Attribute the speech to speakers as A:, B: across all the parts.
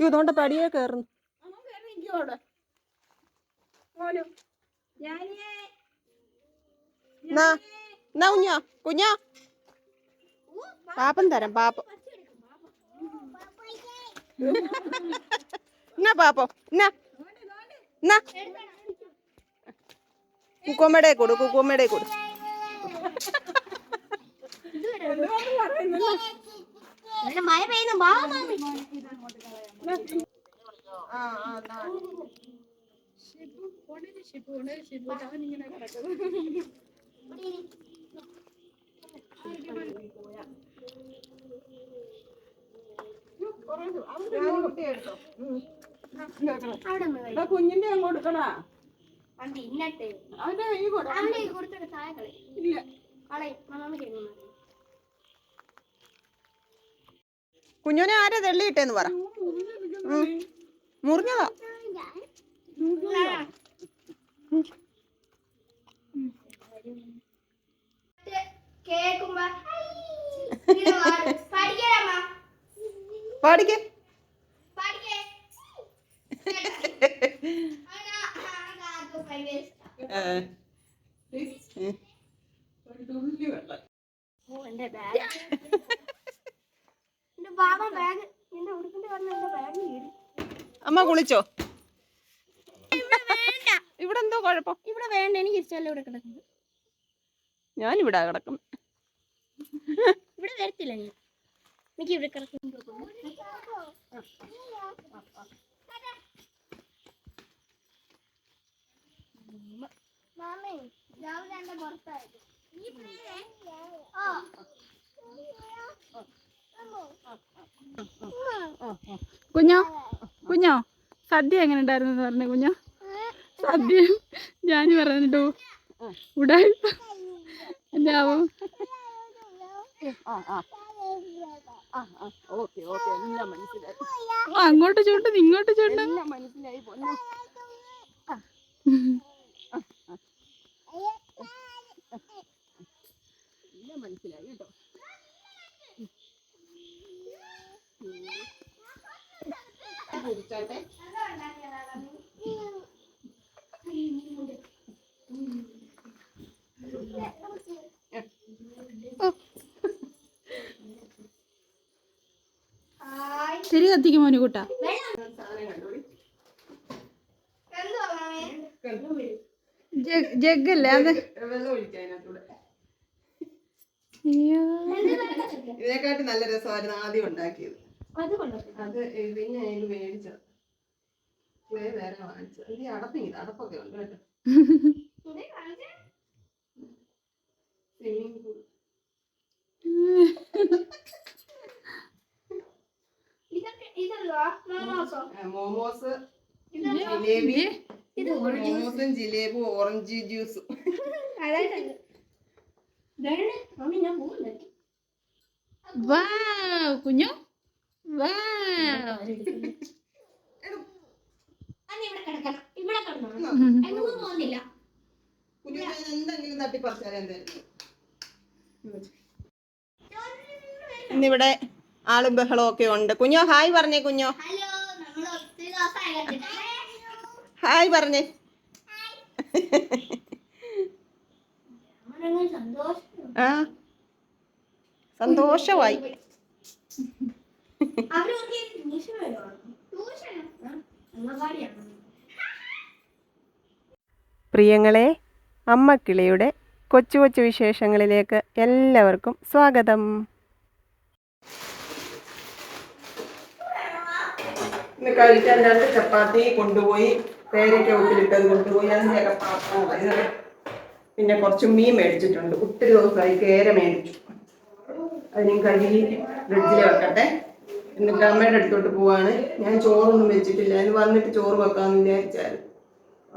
A: ഇതുകൊണ്ട് പടിയെ കയറുന്നു എന്നാ എന്നാ കുഞ്ഞോ കുഞ്ഞോ. പാപ്പം തരാം പാപ്പം. എന്നാ പാപ്പം എന്നാ. എന്നാ. കുക്കുമ്മയുടെ കൊടു കുക്കോമ്മയുടെ കൊടു.
B: മഴ പെയ്യുന്നു വാ മാമി അവിടെ നിന്ന് കളി.
A: കുഞ്ഞിന്റെ കൊടുക്കണാ
B: വണ്ടി ഇന്നട്ടെ
A: അവന്റെ കൈ
B: കൊടുക്കണം
A: ഇല്ല. കുഞ്ഞുനെ ആരാ തെള്ളിയിട്ടേന്ന് പറ. മുറിഞ്ഞതാ. പാടിക്കേ.
B: എന്റെ ബാഗ് എന്റെ ബാബ ബാഗ് എന്റെ ഉടുപ്പിന്റെ പറഞ്ഞ എന്റെ ബാഗ് കീറി
A: അമ്മ കുളിച്ചോ?
B: വേണ്ട.
A: ഇവിടെ എന്തോ കുഴപ്പം.
B: ഇവിടെ വേണ്ട എനിക്ക് ഇഷ്ടമല്ല ഇവിടെ കിടക്കുന്നത്.
A: ഞാൻ ഇവിടെ കിടക്കും
B: ഇവിടെ വരത്തില്ല ഞാൻ എനിക്ക് ഇവിടെ കിടക്കുന്നു
C: കുഞ്ഞോ? കുഞ്ഞോ? സദ്യ എങ്ങനെ ഉണ്ടായിരുന്നു പറഞ്ഞു കുഞ്ഞോ? സദ്യ. ഞാൻ പറഞ്ഞിട്ടു. ഉടായി എന്താവും?
A: ഓക്കെ ഓക്കെ എല്ലാം മനസ്സിലായി
C: അങ്ങോട്ട് ചൂണ്ടും ഇങ്ങോട്ട് ചൂണ്ടും
A: മനസ്സിലായി മനസ്സിലായി കേട്ടോ. കുടിച്ചോട്ടെ
C: ശരി കത്തിക്കും മോനു കൂട്ടാ. ജഗ്ഗല്ലേ അത്?
A: ഇതിനെക്കാട്ടി നല്ല രസമായിരുന്നു ആദ്യം ഉണ്ടാക്കിയത്.
B: അത്
A: അത് പിന്നെ അതിന് മേടിച്ചത് ക്ലേ വേറെ വാങ്ങിച്ചത് ഇത് അടപ്പിങ്ങനെ അടപ്പൊക്കെ ഉണ്ട് കേട്ടോ. സ്വിമ്മിംഗ് പൂൾ
B: ഇതൊക്കെ ഇതല്ലോ മോമോസോ?
A: മോമോസ് ജിലേബി
B: ഇത്
A: മോമോസും ജിലേബും ഓറഞ്ച് ജ്യൂസും.
C: കുഞ്ഞു.
A: ഇന്നിവിടെ ആളും ബഹളവും ഒക്കെ ഉണ്ട്. കുഞ്ഞോ ഹായ് പറഞ്ഞേ കുഞ്ഞോ. ഹായ് പറഞ്ഞേ. ആ സന്തോഷമായി. പ്രിയങ്ങളെ അമ്മക്കിളിയുടെ കൊച്ചു കൊച്ചു വിശേഷങ്ങളിലേക്ക് എല്ലാവർക്കും സ്വാഗതം. ഇന്ന് കഴിക്കാൻ രണ്ട് ചപ്പാത്തി കൊണ്ടുപോയി പേരയ്ക്ക ഉപ്പിലിട്ടത് കൊണ്ടുപോയി അതിന്റെയൊക്കെ പാത്രം ഇതൊക്കെ പിന്നെ കുറച്ച് മീൻ മേടിച്ചിട്ടുണ്ട്. ഒത്തിരി ദിവസമായി കേര മേടിച്ചു. അതിനും കഴുകി ഫ്രിഡ്ജിൽ വെക്കട്ടെ. എന്നിട്ട് അമ്മയുടെ അടുത്തോട്ട് പോവാണ്. ഞാൻ ചോറൊന്നും വെച്ചിട്ടില്ല. ഇന്ന് വന്നിട്ട് ചോറ് വെക്കാമെന്ന് വിചാരിച്ചാൽ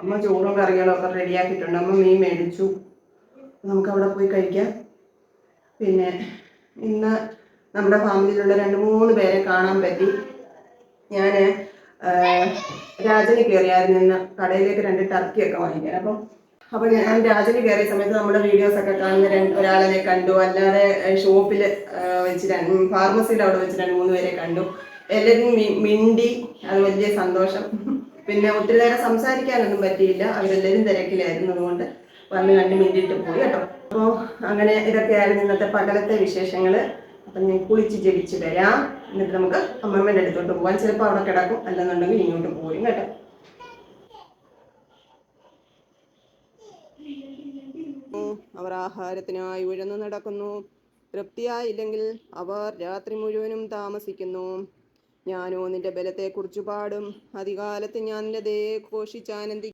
A: അമ്മ ചോറും കറികളും ഒക്കെ റെഡിയാക്കിയിട്ടുണ്ട്. അമ്മ മീൻ മേടിച്ചു. നമുക്ക് അവിടെ പോയി കഴിക്കാം. പിന്നെ ഇന്ന് നമ്മുടെ ഫാമിലിയിലുള്ള രണ്ട് മൂന്ന് പേരെ കാണാൻ പറ്റി. ഞാൻ രാജന് കയറിയായിരുന്നു. കടയിലേക്ക് രണ്ട് ടർക്കിയൊക്കെ വാങ്ങിക്കാൻ. അപ്പം അപ്പോൾ ഞാൻ രാജന് കയറിയ സമയത്ത് നമ്മുടെ വീഡിയോസ് ഒക്കെ കാണുന്ന ഒരാളെ കണ്ടു. അല്ലാതെ ഷോപ്പിൽ വെച്ച് രണ്ട് ഫാർമസിയുടെ അവിടെ വെച്ച് രണ്ട് മൂന്ന് പേരെ കണ്ടു. എല്ലാവരും മിണ്ടി. അത് വലിയ സന്തോഷം. പിന്നെ ഒത്തിരി നേരം സംസാരിക്കാനൊന്നും പറ്റിയില്ല. അവരെല്ലാവരും തിരക്കിലായിരുന്നു അതുകൊണ്ട് വന്ന് കണ്ട് മിണ്ടിയിട്ട് പോയി കേട്ടോ. അപ്പോൾ അങ്ങനെ ഇതൊക്കെയായിരുന്നു ഇന്നത്തെ പകലത്തെ വിശേഷങ്ങൾ അപ്പം ഞാൻ കുളിച്ച് ജപിച്ച് വരാം. എന്നിട്ട് നമുക്ക് അമ്മമ്മേന്റെ അടുത്തോട്ട് പോകാം ചിലപ്പോൾ അവിടെ കിടക്കും. അല്ലെന്നുണ്ടെങ്കിൽ ഇങ്ങോട്ട് പോരും കേട്ടോ. അവർ ആഹാരത്തിനായി ഉഴന്നു നടക്കുന്നു. തൃപ്തിയായില്ലെങ്കിൽ അവർ രാത്രി മുഴുവനും താമസിക്കുന്നു. ഞാനോ നിന്റെ ബലത്തെക്കുറിച്ച് പാടും. അധികാലത്ത് ഞാൻ നിന്റെ ദയെ ഘോഷിച്ചാനന്ദി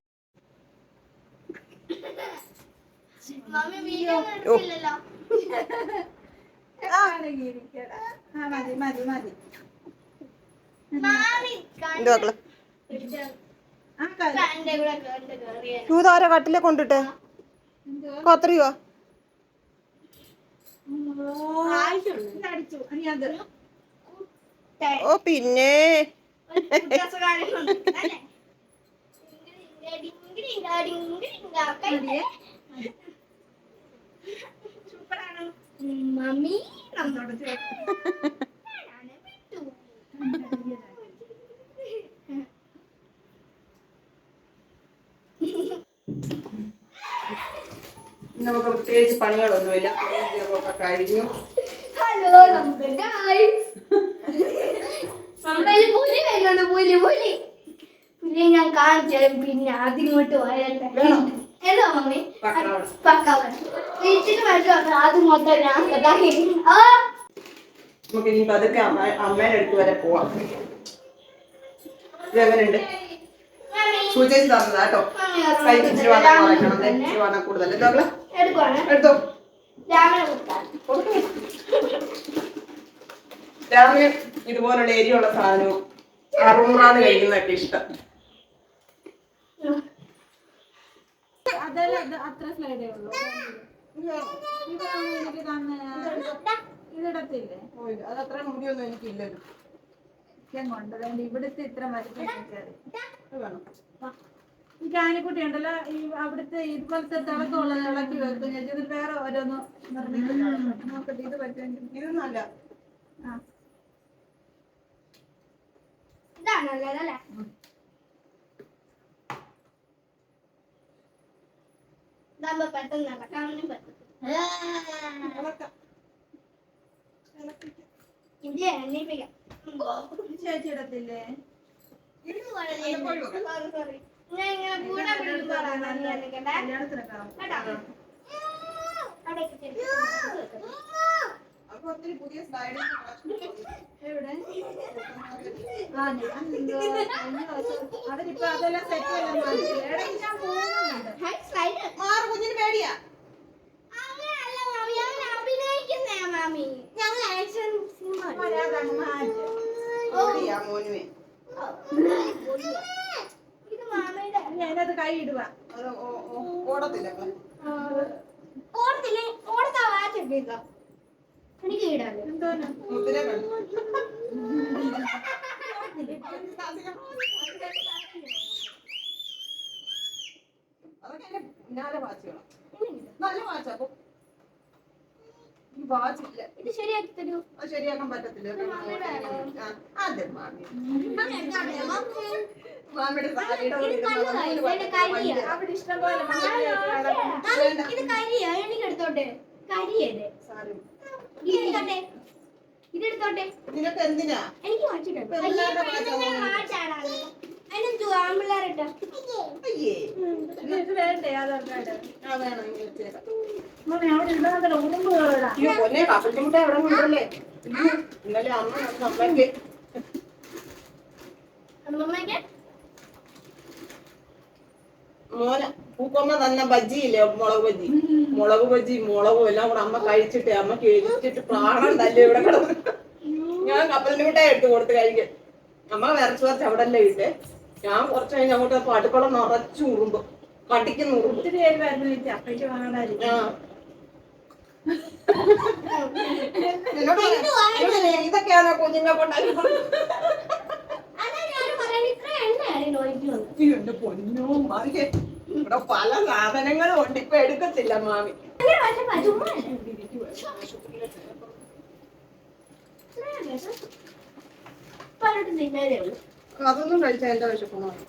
A: ചൂതാര കട്ടിലെ കൊണ്ടിട്ടെ? കത്രിയോ ഓ പിന്നെ.
B: മമ്മി
A: നമുക്ക് പ്രത്യേകിച്ച് പണികളൊന്നുമില്ല. ഒക്കെ കഴിഞ്ഞു.
B: ഹലോ നമുക്ക് പുലി വരുന്നുണ്ട് പുലി പുലി പുലി ഞാൻ കാണിച്ചാലും പിന്നെ അതിങ്ങോട്ട് വരട്ടെ? എന്താ മമ്മി.
A: പക്കാവട
B: വീട്ടിൽ വരുവാണ് അത് മൊത്തം ഞാൻ
A: നമുക്ക് ഇനി പതുക്കെ അമ്മ അമ്മേടെ അടുത്ത് വരെ പോവാം. ഇതെങ്ങനെയുണ്ട് സൂചിച്ച് തന്നതാ കേട്ടോ. കൈ ഇച്ചിരി വണ്ണം കുറയ്ക്കണം. ഇച്ചിരി വണ്ണം കൂടുതൽ. ഇതോക്കളെ
B: എടുക്കുവാണ്
A: എടുത്തോ.
B: രാമനെ കൊടുക്കാൻ
A: രാവിലെ ഇതുപോലുള്ള എരിയുള്ള സാധനവും അറുമ്രാന്ന് കഴിക്കുന്നതൊക്കെ ഇഷ്ടം.
C: അത്ര സ്ലൈഡേ ഉള്ളൂ. ഇതാണ് എനിക്ക് തന്നെ ഇതിടത്തില്ലേ?
A: അത് അത്ര മുടിയൊന്നും എനിക്കില്ലല്ലോ
C: ഞാൻ കൊണ്ടതുകൊണ്ട് ഇവിടുത്തെ ഇത്ര മരുന്ന്
A: വേണം.
C: ഈ കാനിക്കുട്ടി ഉണ്ടല്ലോ ഈ അവിടുത്തെ ഇതുപോലത്തെ തിളക്കമുള്ളത് ഇളക്കി വെക്കും. ഞാൻ ഇതിൽ വേറെ ഓരോന്ന് നിർമ്മിക്കും നോക്കട്ടെ ഇത് പറ്റുമെങ്കിൽ.
A: ഇത് നല്ല.
C: ആ.
B: ഇതാണല്ലേ അല്ലേ? ഇതാകുമ്പോ പെട്ടെന്ന് നടക്കാനും പറ്റും ഇത് എണ്ണിപ്പിക്കാം.
C: ചേച്ചി ഇടത്തില്ലേ?
B: സോറി സോറി
C: അവരിപ്പോ അതെല്ലാം സെറ്റ്
A: മാറ് കുഞ്ഞിന് പേടിയാ.
B: ഞങ്ങൾ അഭിനയിക്കുന്നേ മാമി ഞങ്ങൾ ആക്ഷൻ സിനിമ
C: അതങ്ങ് മാറ്റി
A: പേടിയാ മോനുവേ
B: ഇത്
C: ഇനി കൈ ഇടുക
A: ഓടത്തില്ല
B: ഓടത്താ വാച്ചിട്ടില്ല എനിക്ക് ഇടാലോ
C: എന്തോന്ന്?
A: വാച്ചാ
B: ഇത് ശരിയാക്കി തരൂ.
A: ശരിയാക്കാൻ പറ്റത്തില്ല. അതെ മാമി.
C: അവിടെ ഇഷ്ടം പോലെ
B: ഇത് കരിയാ എനിക്ക് എടുത്തോട്ടെ കരിയത്
A: സാരി.
B: ഇത് എടുത്തോട്ടെ ഇത് എടുത്തോട്ടെ
A: നിനക്ക് എന്തിനാ?
B: എനിക്ക്
A: ഇന്നലെ അമ്മ അമ്മയ്ക്ക് മോന പൂക്കൊമ്മ തന്ന ബജ്ജിയില്ലേ മുളക് ബജ്ജി? മുളക് ബജ്ജി മുളകും എല്ലാം കൂടെ അമ്മ കഴിച്ചിട്ട് അമ്മയ്ക്ക് കഴിച്ചിട്ട് പ്രാണം തല്ലേ ഇവിടെ കിടന്നു. ഞാൻ കപ്പലിന്റെ മിഠായി എടുത്ത് കൊടുത്ത് കഴിക്കാൻ അമ്മ വിറച്ച് വിറച്ച് അവിടെ അല്ലേ ഇട്ടേ. ഞാൻ കുറച്ച് കഴിഞ്ഞ് അങ്ങോട്ട് പടുക്കളം അടുക്കള നിറച്ചു ഉറുമ്പ്. കടിക്കുന്ന ഉറുമ്പ്. ഇതൊക്കെയാണോ കുഞ്ഞിനെ കൊണ്ടാക്കി
B: അതാ ഞാൻ പറയുന്നത് ഇത്ര എണ്ണയാണ് ഒഴിക്കുന്നത്
A: അയ്യോ, എന്റെ പൊന്നോ മാറിക്കേ ഇവിടെ പല സാധനങ്ങളും ഉണ്ട്. ഇപ്പൊ എടുക്കത്തില്ല മാമി. അതൊന്നും കഴിച്ചാൽ എന്റെ വിശപ്പ് മാറും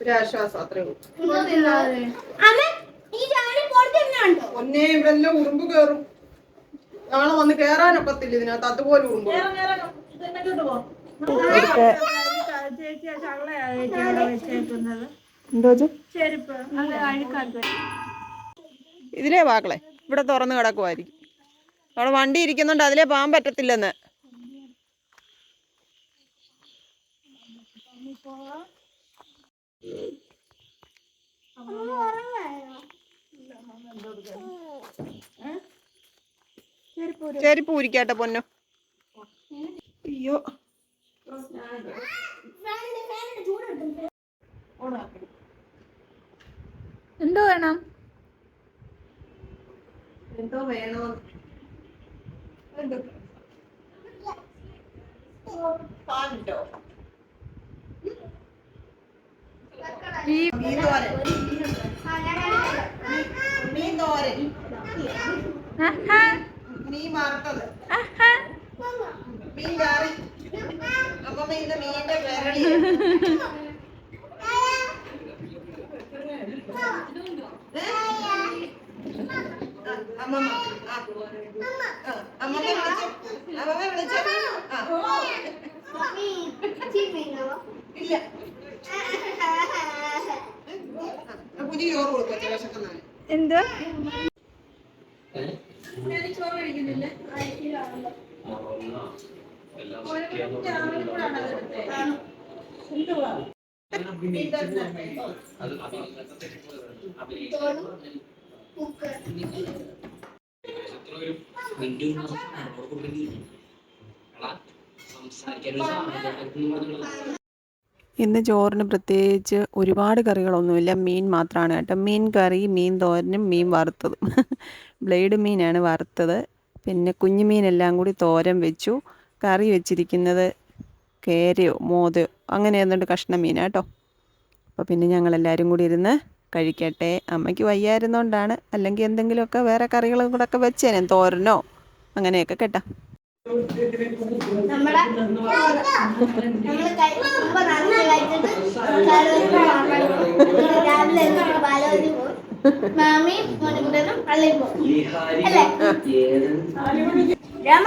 A: ഒരു ആശ്വാസം അത്രേ ഉള്ളൂ. ഒന്നേ ഇവിടെ ഉറുമ്പ് കേറും. നാളെ വന്ന് കേറാനൊക്കത്തില്ല ഇതിനകത്ത്. അതുപോലെ ഉറുമ്പ്
C: നേരെ നേരെ ഇതിനകത്തോട്ട് പോ ചേച്ചി ആ ചള്ളയാ ചേച്ചി അവിടെ വെച്ചേക്കുന്നത്.
A: എന്തോ
C: ചെരുപ്പ്. അത് അഴുക്കാക്കി
A: ഇതിലേ വാക്കളെ. ഇവിടെ തുറന്ന് കിടക്കുമായിരിക്കും അവിടെ വണ്ടി ഇരിക്കുന്നുണ്ട് അതിലേ പോകാൻ പറ്റത്തില്ലെന്ന്. ചെരുപ്പ് ഊരിക്കാട്ടെ പൊന്നു. അയ്യോ.
C: എന്തോ വേണം?
A: എന്തോ വേണോ? മീൻ ഹാ വറുത്തത് മീൻ കറി. അമ്മമ്മ ഇന്ന് മീനിന്റെ വിരളി അമ്മമ്മ അമ്മമ്മ വിളിച്ചു അമ്മമ്മ വിളിച്ചു. ആ. ഇല്ല. പുതിയ ചോറ് കൊടുക്കും വിശക്കുന്നാണ്.
C: എന്തോ
A: ഇന്ന് ചോറിന് പ്രത്യേകിച്ച് ഒരുപാട് കറികളൊന്നുമില്ല. മീൻ മാത്രമാണ് കേട്ടോ. മീൻ കറി മീൻ തോരനും മീൻ വറുത്തതും. ബ്ലേഡ് മീനാണ് വറുത്തത്. പിന്നെ കുഞ്ഞു മീനെല്ലാം കൂടി തോരൻ വെച്ചു. കറി വെച്ചിരിക്കുന്നത് കേരയോ മോതയോ അങ്ങനെ ഏതാണ്ട് കഷ്ണം മീനാ കേട്ടോ അപ്പോൾ പിന്നെ ഞങ്ങളെല്ലാവരും കൂടി ഇരുന്ന് കഴിക്കട്ടെ. അമ്മയ്ക്ക് വയ്യായിരുന്നോണ്ടാണ്. അല്ലെങ്കിൽ എന്തെങ്കിലുമൊക്കെ വേറെ കറികളും കൂടെ ഒക്കെ വെച്ചേനെ. തോരനോ അങ്ങനെയൊക്കെ കേട്ടോ.
B: മാമി അല്ലേ? രാമ